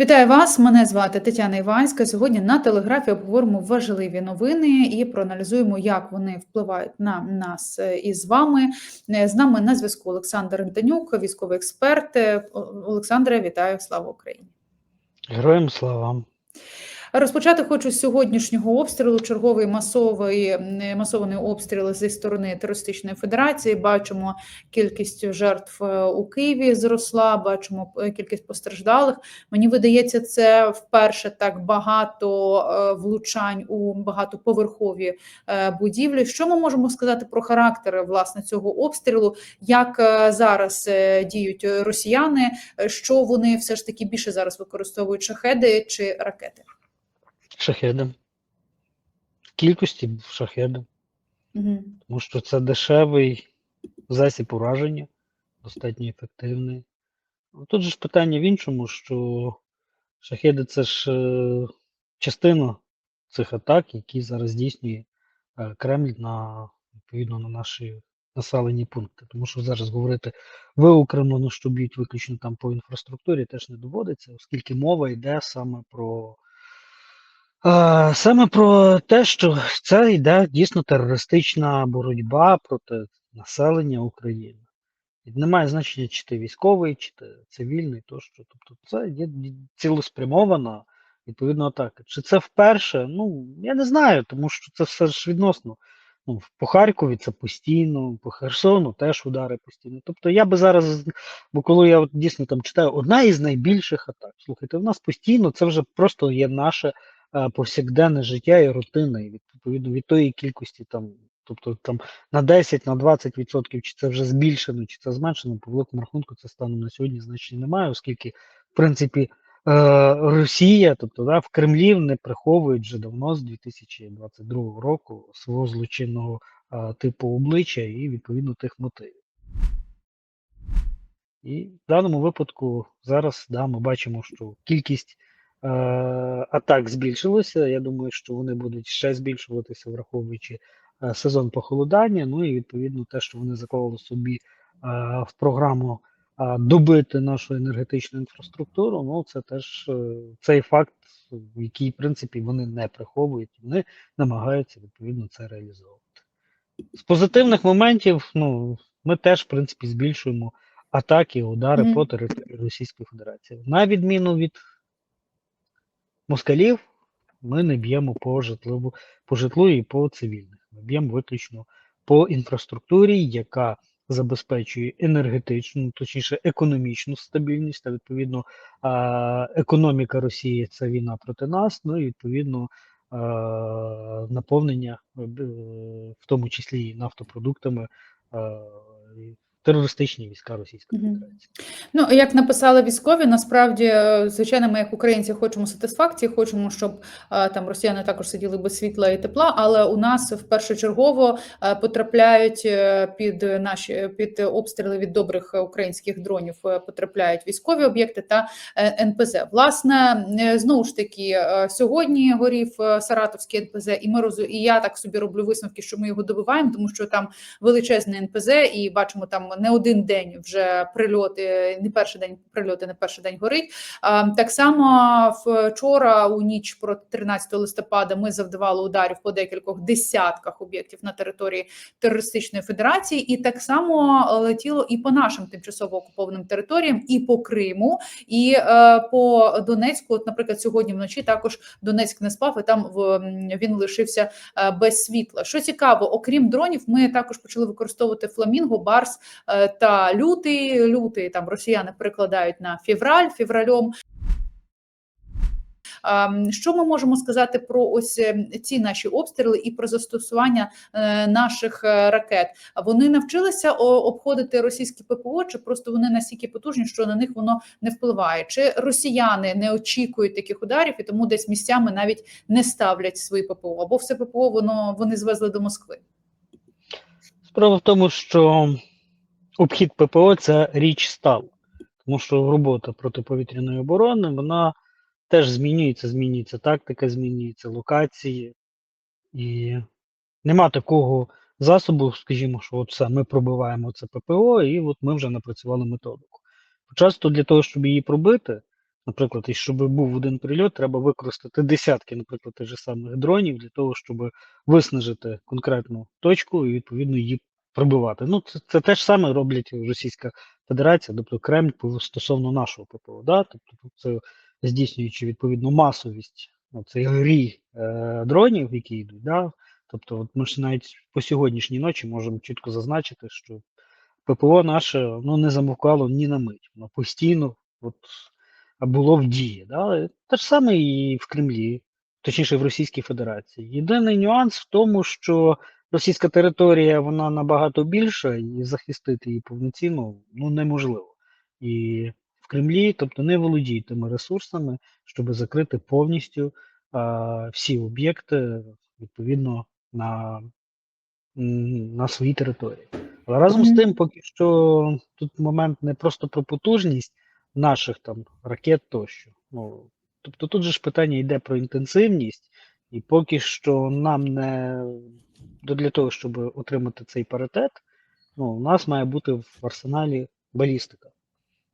Вітаю вас! Мене звати Тетяна Іванська. Сьогодні на телеграфі обговоримо важливі новини і проаналізуємо, як вони впливають на нас із вами. З нами на зв'язку Олександр Антонюк, військовий експерт. Олександре, вітаю! Слава Україні! Героям слава. Розпочати хочу з сьогоднішнього обстрілу. Черговий масовий масований обстріл зі сторони терористичної федерації. Бачимо кількість жертв е, у Києві зросла. Бачимо е, кількість постраждалих. Мені видається, це вперше так багато е, влучань у багатоповерхові будівлі. Що ми можемо сказати про характер власне цього обстрілу? Як зараз діють росіяни? Що вони все ж таки більше зараз використовують шахеди чи ракети? Шахеди. В кількості шахеди. Угу. Тому що це дешевий засіб ураження, достатньо ефективний. Ну, Тут же ж питання в іншому, що шахеди це ж е, частина цих атак, які зараз здійснює е, Кремль на відповідно на наші населені пункти. Тому що зараз говорити виокремлено, що б'ють виключно там по інфраструктурі, теж не доводиться, оскільки мова йде саме про. Саме про те, що це йде дійсно терористична боротьба проти населення України. І немає значення, чи ти військовий, чи ти цивільний, тощо. Тобто це є цілеспрямована відповідно атака. Чи це вперше? Ну, я не знаю, тому що це все ж відносно. Ну, по Харкові це постійно, по Херсону теж удари постійно. Тобто я би зараз, бо коли я от дійсно там читаю, одна із найбільших атак. Слухайте, в нас постійно це вже просто є наше повсякденне життя і рутина, і відповідно від тої кількості там, тобто там на 10, на 20%, чи це вже збільшено, чи це зменшено, по великому рахунку це станом на сьогодні значення немає, оскільки, в принципі, е, Росія, тобто да, в Кремлі не приховують вже давно з 2022 року свого злочинного типу обличчя і відповідно тих мотивів. І в даному випадку зараз да, ми бачимо, що кількість атак збільшилася. Я думаю, що вони будуть ще збільшуватися, враховуючи е, сезон похолодання. Ну і відповідно те, що вони заклали собі е, в програму е, добити нашу енергетичну інфраструктуру. Ну це теж е, цей факт, який в принципі вони не приховують, вони намагаються відповідно це реалізовувати. З позитивних моментів, ну ми теж в принципі збільшуємо атаки, удари Мгм. по території Російської Федерації. На відміну від москалів, ми не б'ємо по житлову, по житлу і по цивільних. Ми б'ємо виключно по інфраструктурі, яка забезпечує енергетичну, точніше економічну стабільність, та відповідно економіка Росії це війна проти нас. Ну і відповідно наповнення, е, е, в тому числі і нафтопродуктами. Терористичні війська Російської Федерації. Ну, як написали військові, насправді, е, звичайно, ми, як українці, хочемо сатисфакції, хочемо, щоб е, там росіяни також сиділи без світла і тепла. Але у нас в першочергово е, потрапляють під наші під обстріли від добрих українських дронів, потрапляють військові об'єкти та НПЗ. Власне, знову ж таки, сьогодні горів Саратовський НПЗ, і ми розу... і я так собі роблю висновки, що ми його добиваємо, тому що там величезний НПЗ, і бачимо там не один день вже прильоти, не перший день прильоти, не перший день горить. А, Так само вчора, у ніч проти 13 листопада, ми завдавали ударів по декількох десятках об'єктів на території терористичної федерації, і так само летіло і по нашим тимчасово окупованим територіям, і по Криму, і е, по Донецьку. От, наприклад, сьогодні вночі також Донецьк не спав, і там він лишився е, без світла. Що цікаво, окрім дронів, ми також почали використовувати фламінго, барс та лютий. Лютий там росіяни перекладають на февраль, февральом. Що ми можемо сказати про ось е, ці наші обстріли і про застосування е, наших е, ракет? Вони навчилися обходити російські ППО, чи просто вони настільки потужні, що на них воно не впливає? Чи росіяни не очікують таких ударів і тому десь місцями навіть не ставлять свої ППО, або все ППО воно вони звезли до Москви? Справа в тому, що обхід ППО це річ стала, тому що робота протиповітряної оборони вона теж змінюється, змінюється тактика, змінюється локації, і нема такого засобу, скажімо, що от все, ми пробиваємо це ППО, і от ми вже напрацювали методику. Часто для того, щоб її пробити, Наприклад, і щоб був один прильот, треба використати десятки, наприклад, тих же самих дронів для того, щоб виснажити конкретну точку і відповідно її пробивати. Ну, це, це те ж саме роблять Російська Федерація, тобто Кремль стосовно нашого ППО. Да? Тобто це здійснюючи відповідну масовість ну, це грі е, дронів, які йдуть. Да? Тобто, от ми ж навіть по сьогоднішній ночі можемо чітко зазначити, що ППО наше ну, не замовкало ні на мить. Воно постійно от, було в дії. Да? Те ж саме і в Кремлі, точніше в Російській Федерації. Єдиний нюанс в тому, що російська територія вона набагато більша, і захистити її повноцінно ну, неможливо. І в Кремлі, тобто, не володіють тими ресурсами, щоб закрити повністю а, всі об'єкти відповідно на, на своїй території. Але разом з тим, поки що тут момент не просто про потужність наших там ракет тощо. Ну, тобто тут же ж питання йде про інтенсивність, і поки що нам не для того, щоб отримати цей паритет, ну, у нас має бути в арсеналі балістика.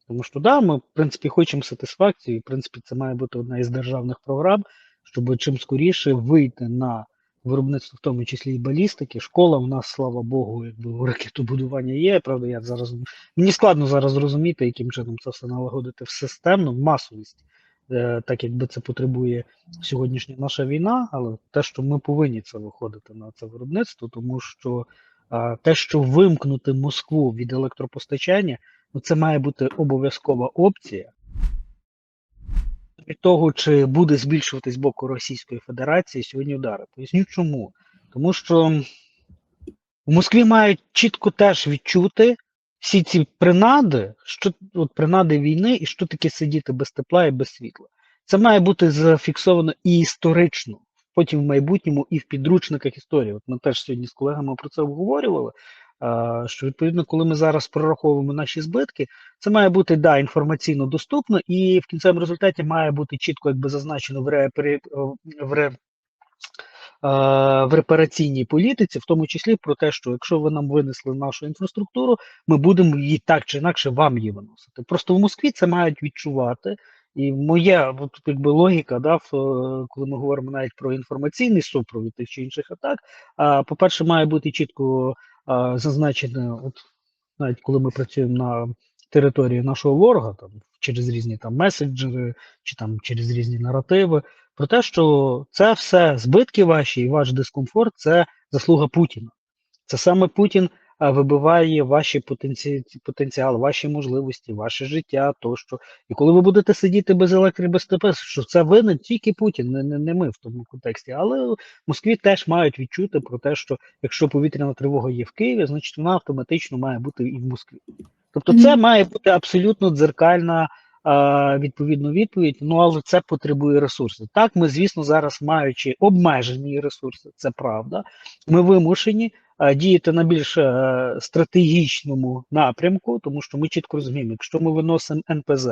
Тому що да, ми, в принципі, хочемо сатисфакцію, і в принципі, це має бути одна із державних програм, щоб чим скоріше вийти на виробництво, в тому числі і балістики. Школа у нас, слава Богу, якби у ракетобудування є. Правда, я зараз мені складно зараз зрозуміти, яким чином це все налагодити в системну масовість, так якби це потребує сьогоднішня наша війна, але те, що ми повинні це виходити на це виробництво, тому що те, що вимкнути Москву від електропостачання. Ну, це має бути обов'язкова опція. Від того, чи буде збільшуватись боку Російської Федерації сьогодні удари. Поясню чому. Тому що в Москві мають чітко теж відчути всі ці принади, що от принади війни, і що таке сидіти без тепла і без світла. Це має бути зафіксовано і історично, потім в майбутньому, і в підручниках історії. От ми теж сьогодні з колегами про це обговорювали. Що відповідно, коли ми зараз прораховуємо наші збитки, це має бути да, інформаційно доступно, і в кінцевому результаті має бути чітко якби зазначено в, репері... в, ре... е, в репараційній політиці, в тому числі про те, що якщо ви нам винесли нашу інфраструктуру, ми будемо її так чи інакше вам її виносити. Просто в Москві це мають відчувати. І моя от, якби логіка, да, е, коли ми говоримо навіть про інформаційний супровід тих чи інших атак, а, по-перше, має бути чітко а, зазначено, от навіть коли ми працюємо на території нашого ворога, там через різні там меседжери чи там через різні наративи, про те, що це все збитки ваші і ваш дискомфорт це заслуга Путіна. Це саме Путін вибиває ваші потенці... потенціали, ваші можливості, ваше життя тощо. І коли ви будете сидіти без електри, без ТП, що це винен тільки Путін, не, не, не ми в тому контексті. Але в Москві теж мають відчути про те, що якщо повітряна тривога є в Києві, значить вона автоматично має бути і в Москві. Тобто, це має бути абсолютно дзеркальна а, відповідно відповідь. Ну але це потребує ресурсів. Так, ми, звісно, зараз маючи обмежені ресурси, це правда. Ми вимушені діяти на більш е, стратегічному напрямку, тому що ми чітко розуміємо, якщо ми виносимо НПЗ,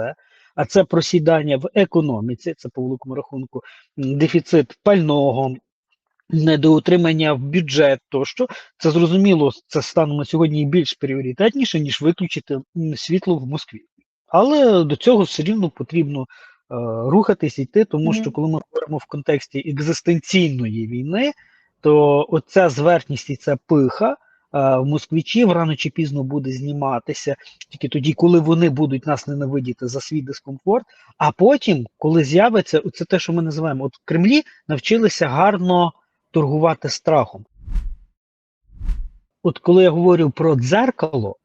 а це просідання в економіці, це по великому рахунку дефіцит пального. Недоутримання в бюджет тощо це зрозуміло, це станом на сьогодні більш пріоритетніше, ніж виключити світло в Москві. Але до цього все рівно потрібно е, рухатись, йти, тому Мгм. що коли ми говоримо в контексті екзистенційної війни, то оця зверхність і ця пиха е, в москвичів рано чи пізно буде зніматися тільки тоді, коли вони будуть нас ненавидіти за свій дискомфорт. А потім, коли з'явиться, це те, що ми називаємо, от в Кремлі навчилися гарно торгувати страхом. От коли я говорю про дзеркало,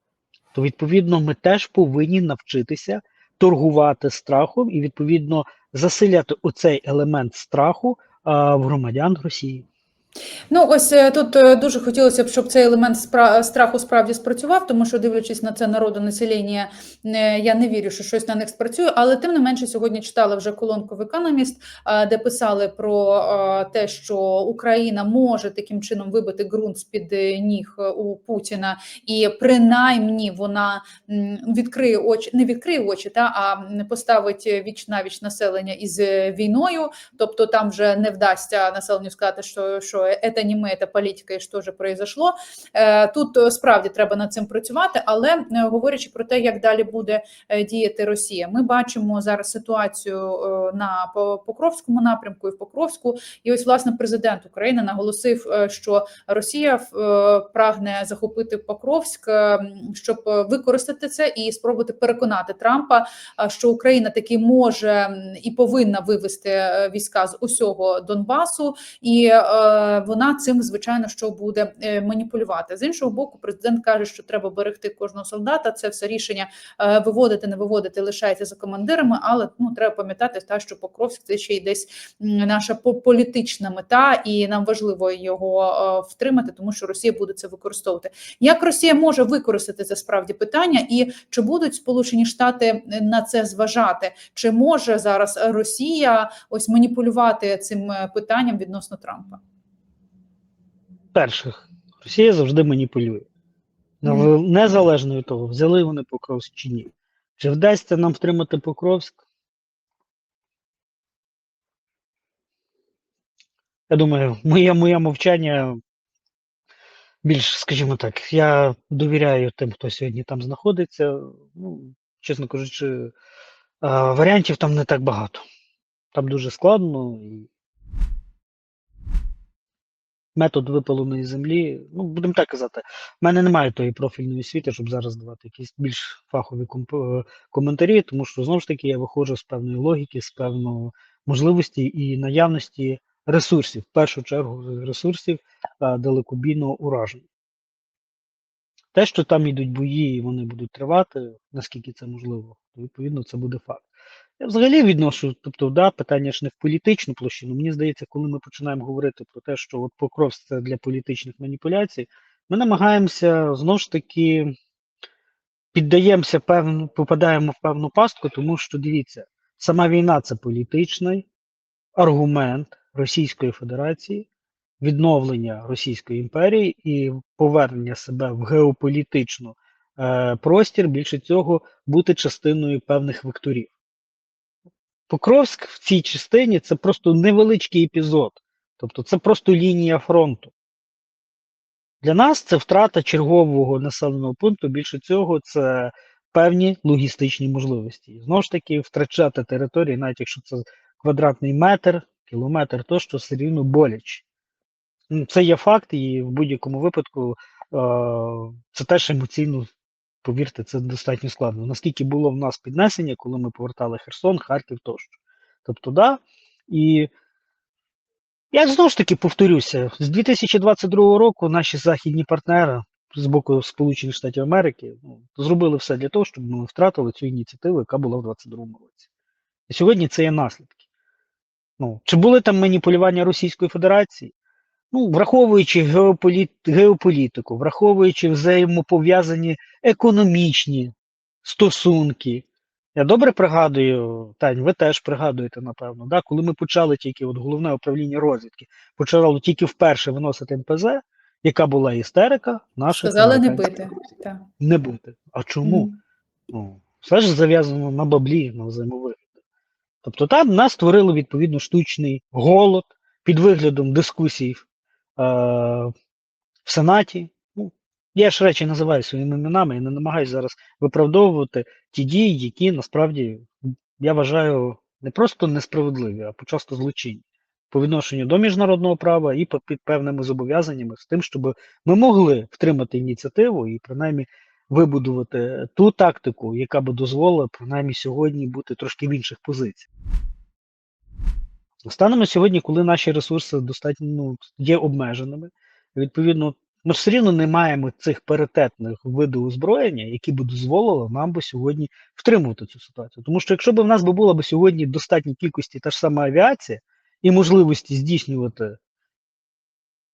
то відповідно ми теж повинні навчитися торгувати страхом і відповідно заселяти оцей елемент страху а, в громадян Росії. Ну, ось е, тут е, дуже хотілося б, щоб цей елемент страху справді спрацював, тому що, дивлячись на це народу населення, е, я не вірю, що щось на них спрацює. Але тим не менше, сьогодні читала вже колонку в Economist, де писали про те, що Україна може таким чином вибити ґрунт з під ніг у Путіна, і принаймні вона відкриє очі, не відкриє очі, та а поставить віч навіч населення із війною. Тобто там вже не вдасться населенню сказати, що що що це не ми, це політика, і що ж произошло. Е, Тут е, справді треба над цим працювати, але е, говорячи про те, як далі буде діяти Росія, ми бачимо зараз ситуацію на По- Покровському напрямку і в Покровську. І ось власне президент України наголосив, що Росія прагне захопити Покровськ, щоб використати це і спробувати переконати Трампа, що Україна таки може і повинна вивести війська з усього Донбасу, і вона цим звичайно що буде е, маніпулювати. З іншого боку, президент каже, що треба берегти кожного солдата. Це все рішення е, виводити, не виводити лишається за командирами, але ну треба пам'ятати та що Покровськ це ще й десь наша по- політична мета, і нам важливо його е, втримати, тому що Росія буде це використовувати. Як Росія може використати це справді питання, і чи будуть Сполучені Штати на це зважати? Чи може зараз Росія ось маніпулювати цим питанням відносно Трампа? Перших, Росія завжди маніпулює. Незалежно від того, взяли вони Покровськ чи ні. Чи вдасться нам втримати Покровськ? Я думаю, моє, моє мовчання більш, скажімо так, я довіряю тим, хто сьогодні там знаходиться. Ну, чесно кажучи, варіантів там не так багато. Там дуже складно і метод випаленої землі. Ну, будемо так казати, в мене немає тої профільної освіти, щоб зараз давати якісь більш фахові е, коментарі, тому що знову ж таки я виходжу з певної логіки, з певної можливості і наявності ресурсів, в першу чергу ресурсів а, далекобійного ураження. Те, що там йдуть бої і вони будуть тривати, наскільки це можливо, то відповідно це буде факт. Я взагалі відношу, тобто, да, питання ж не в політичну площину. Мені здається, коли ми починаємо говорити про те, що от це для політичних маніпуляцій, ми намагаємося знову ж таки піддаємося певну, попадаємо в певну пастку, тому що дивіться, сама війна це політичний аргумент Російської Федерації, відновлення Російської імперії і повернення себе в геополітичну е, простір, більше цього бути частиною певних векторів. Покровськ в цій частині це просто невеличкий епізод, тобто це просто лінія фронту. Для нас це втрата чергового населеного пункту. Більше цього, це певні логістичні можливості. Знову ж таки, втрачати території, навіть якщо це квадратний метр, кілометр, то що все рівно боляче. Ну, Це є факт, і в будь-якому випадку е, це теж емоційно, повірте, це достатньо складно. Наскільки було в нас піднесення, коли ми повертали Херсон, Харків тощо. Тобто, да, і я знову ж таки повторюся: з 2022 року наші західні партнери з боку Сполучених Штатів Америки ну, зробили все для того, щоб ми втратили цю ініціативу, яка була в 2022 році. І сьогодні це є наслідки. Ну, чи були там маніпулювання Російської Федерації? Ну, враховуючи геополіт, геополітику, враховуючи взаємопов'язані економічні стосунки. Я добре пригадую, Тань, ви теж пригадуєте, напевно, да, коли ми почали тільки от головне управління розвідки, почало тільки вперше виносити НПЗ, яка була істерика, наших Сказали не бити. Так. не бити. А чому? Мгм. Ну, все ж зав'язано на баблі, на взаємовигоді. Тобто там нас створили відповідно штучний голод під виглядом дискусій в Сенаті. Ну, я ж речі називаю своїми іменами і не намагаюся зараз виправдовувати ті дії, які насправді я вважаю не просто несправедливі, а почасто злочинні по відношенню до міжнародного права і під певними зобов'язаннями з тим, щоб ми могли втримати ініціативу і принаймні вибудувати ту тактику, яка би дозволила принаймні сьогодні бути трошки в інших позиціях. Станемо сьогодні, коли наші ресурси достатньо ну, є обмеженими, відповідно, ми все рівно не маємо цих паритетних видів озброєння, які б дозволили нам би сьогодні втримувати цю ситуацію. Тому що якщо б в нас би була б сьогодні достатній кількості та ж сама авіація і можливості здійснювати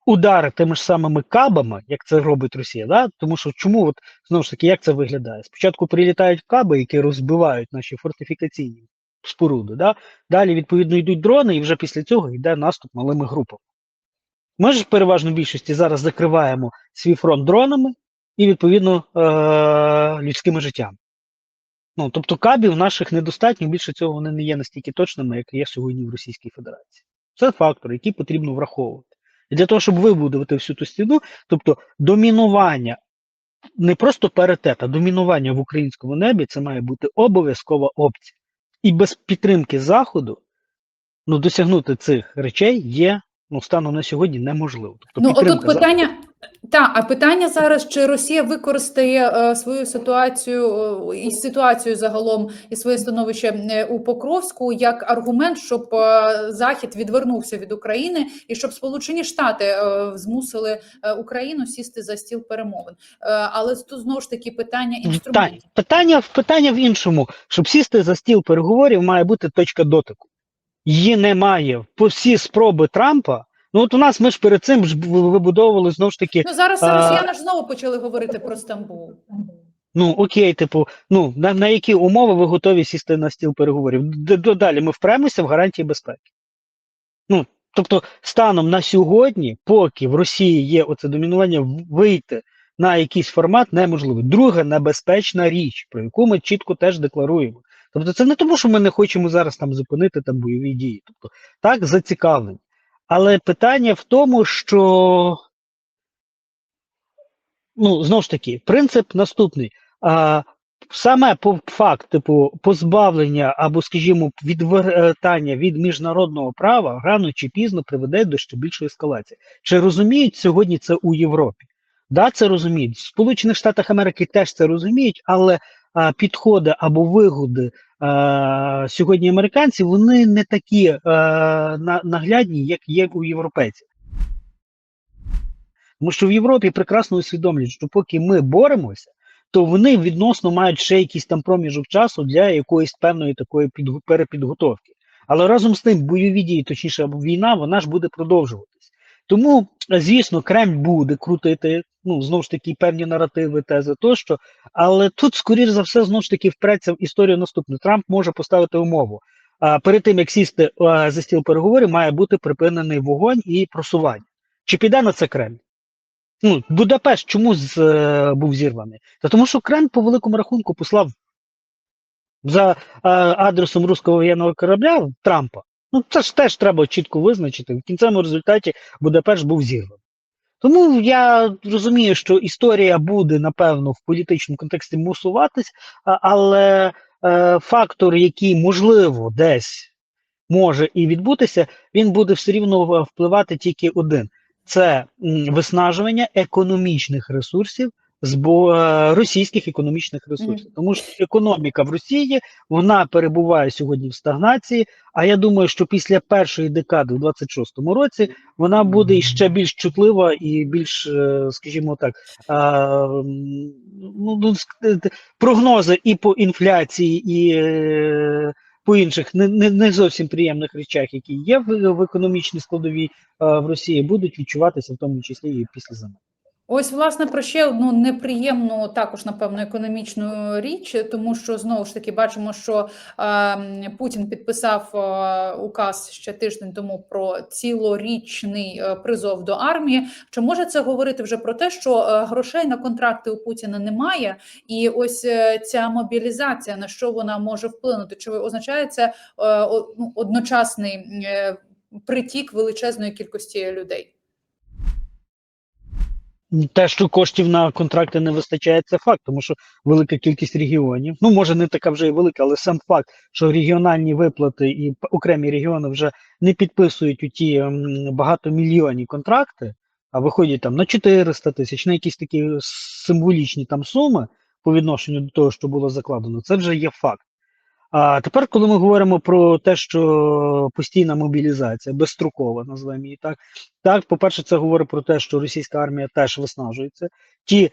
удари тими ж самими кабами, як це робить Росія, да? тому що чому от знову ж таки, як це виглядає? Спочатку прилітають каби, які розбивають наші фортифікаційні споруди. Да? Далі, відповідно, йдуть дрони, і вже після цього йде наступ малими групами. Ми ж в переважній більшості зараз закриваємо свій фронт дронами і, відповідно, е- людськими життями. Ну, тобто кабів наших недостатньо, більше цього вони не є настільки точними, як є сьогодні в Російській Федерації. Це фактор, який потрібно враховувати. І для того, щоб вибудувати всю ту стіну, тобто домінування, не просто паритет, а домінування в українському небі, це має бути обов'язкова опція. І без підтримки Заходу ну, досягнути цих речей є ну, станом на сьогодні неможливо. Тобто Ну, отут питання. Так, а питання зараз, чи Росія використає е, свою ситуацію е, і ситуацію загалом і своє становище е, у Покровську як аргумент, щоб Захід відвернувся від України і щоб Сполучені Штати змусили Україну сісти за стіл перемовин. Але тут знову ж таки питання Питання, інструментів. питання, питання в іншому. Щоб сісти за стіл переговорів, має бути точка дотику. Її немає. По всі спроби Трампа. Ну от у нас ми ж перед цим ж вибудовували знову ж таки. Ну зараз А- росіяни ж знову почали говорити про Стамбул. Ну окей, типу, ну на, на які умови ви готові сісти на стіл переговорів? Д- Далі ми впремося в гарантії безпеки. Ну, тобто, станом на сьогодні, поки в Росії є оце домінування, вийти на якийсь формат неможливо. Друга небезпечна річ, про яку ми чітко теж декларуємо. Тобто, це не тому, що ми не хочемо зараз там зупинити там бойові дії. Тобто, так, зацікавлені. Але питання в тому, що ну, знову ж таки, принцип наступний. А, саме факт, типу, позбавлення або, скажімо, відвертання від міжнародного права рано чи пізно приведе до ще більшої ескалації. Чи розуміють сьогодні це у Європі? Да, це розуміють. В Сполучених Штатах Америки теж це розуміють, але підходи або вигоди сьогодні американців вони не такі наглядні, як є у європейців. Тому що в Європі прекрасно усвідомлюють, що поки ми боремося, то вони відносно мають ще якийсь там проміжок часу для якоїсь певної такої перепідготовки. Але разом з тим бойові дії, точніше, війна, вона ж буде продовжуватись. Тому, звісно, Кремль буде крутити, ну знову ж таки, певні наративи, тези тощо. Але тут, скоріш за все, знову ж таки впреться в історію наступну. Трамп може поставити умову. А перед тим як сісти а, за стіл переговорів, має бути припинений вогонь і просування. Чи піде на це Кремль? Ну, Будапешт чому з, е, був зірваний? Та тому що Кремль по великому рахунку послав за е, адресом руського воєнного корабля Трампа. Ну, це ж теж треба чітко визначити. В кінцевому результаті Будапешт був зірваний. Тому я розумію, що історія буде, напевно, в політичному контексті мусуватись, але е, фактор, який можливо десь може і відбутися, він буде все рівно впливати тільки один: це виснажування економічних ресурсів з е, російських економічних ресурсів. Тому що економіка в Росії вона перебуває сьогодні в стагнації. А я думаю, що після першої декади в 26-му році вона буде ще більш чутлива і більш, е, скажімо так, ну, ну, т- прогнози і по інфляції, і е, по інших не, не, не зовсім приємних речах, які є в, в економічній складовій е, в Росії, будуть відчуватися в тому числі і після зими. Ось, власне, про ще одну неприємну, також напевно, економічну річ, тому що знову ж таки бачимо, що е, Путін підписав е, указ ще тиждень тому про цілорічний е, призов до армії. Чи може це говорити вже про те, що е, грошей на контракти у Путіна немає, і ось е, ця мобілізація на що вона може вплинути? Чи означає це е, ну, одночасний е, притік величезної кількості людей? Те, що коштів на контракти не вистачає, це факт, тому що велика кількість регіонів, ну може не така вже і велика, але сам факт, що регіональні виплати і окремі регіони вже не підписують у ті багатомільйонні контракти, а виходять там на 400 тисяч, на якісь такі символічні там суми по відношенню до того, що було закладено, це вже є факт. А тепер, коли ми говоримо про те, що постійна мобілізація, безстрокова, називаємо її так. Так, по-перше, це говорить про те, що російська армія теж виснажується. Ті е,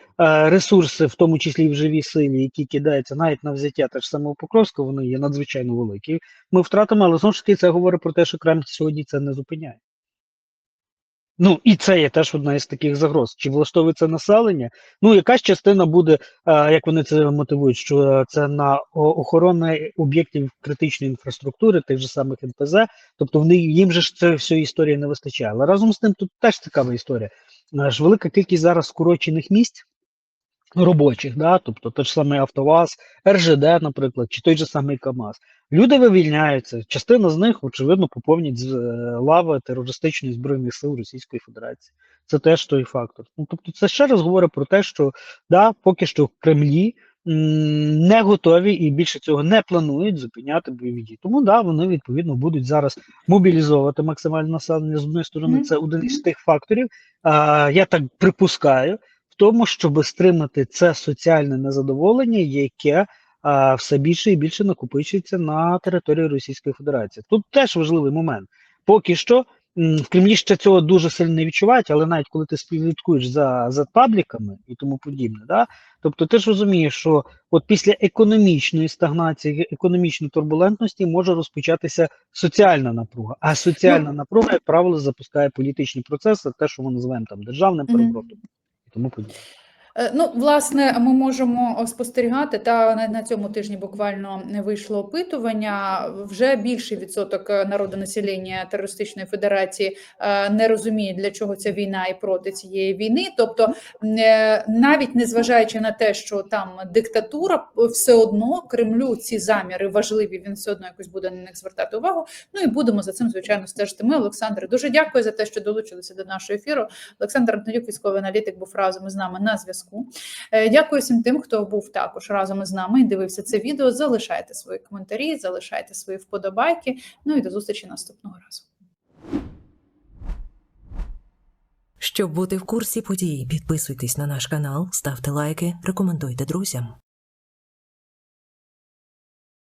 ресурси, в тому числі і в живій силі, які кидаються навіть на взяття теж самого Покровська, вони є надзвичайно великі. Ми втратимо, але знову ж таки це говорить про те, що Кремль сьогодні це не зупиняє. Ну і це є теж одна із таких загроз. Чи влаштовується населення? Ну, якась частина буде, е, як вони це мотивують, що е, це на о- охорони об'єктів критичної інфраструктури, тих же самих НПЗ, тобто вони їм же ж це всієї історії не вистачає. Але разом з тим тут теж цікава історія. Е, ж велика кількість зараз скорочених місць. робочих, да? тобто той ж самий АвтоВАЗ, РЖД, наприклад, чи той же самий КАМАЗ. Люди вивільняються, частина з них, очевидно, поповнять з- е, лави терористичних збройних сил Російської Федерації. Це теж той фактор. Ну, тобто, це ще раз говорить про те, що да, поки що в Кремлі м, не готові і більше цього не планують зупиняти бойові дії. Тому да, вони відповідно будуть зараз мобілізовувати максимальне населення. З однієї сторони, це один із тих факторів. А, я так припускаю, в тому, щоб стримати це соціальне незадоволення, яке все більше і більше накопичується на території Російської Федерації. Тут теж важливий момент. Поки що в Кремлі ще цього дуже сильно не відчувають, але навіть коли ти співслідкуєш за, за пабліками і тому подібне, да, тобто ти ж розумієш, що от після економічної стагнації, економічної турбулентності може розпочатися соціальна напруга. А соціальна напруга, як правило, запускає політичні процеси, те, що ми називаємо там державним переворотом і тому подібне. Е, Ну, власне, ми можемо спостерігати, та на, цьому тижні буквально вийшло опитування. Вже більший відсоток е, народу населення терористичної федерації е, не розуміє, для чого ця війна і проти цієї війни. Тобто, е, навіть незважаючи на те, що там диктатура, все одно Кремлю ці заміри важливі. Він все одно якось буде на них звертати увагу. Ну і будемо за цим звичайно стежити. Ми, Олександре, дуже дякую за те, що долучилися до нашого ефіру. Олександр Антонюк, військовий аналітик, був разом із нами на зв'язку. Е, Дякую всім тим, хто був також разом із нами і дивився це відео. Залишайте свої коментарі, залишайте свої вподобайки. Ну і до зустрічі наступного разу. Щоб бути в курсі подій, підписуйтесь на наш канал, ставте лайки, рекомендуйте друзям.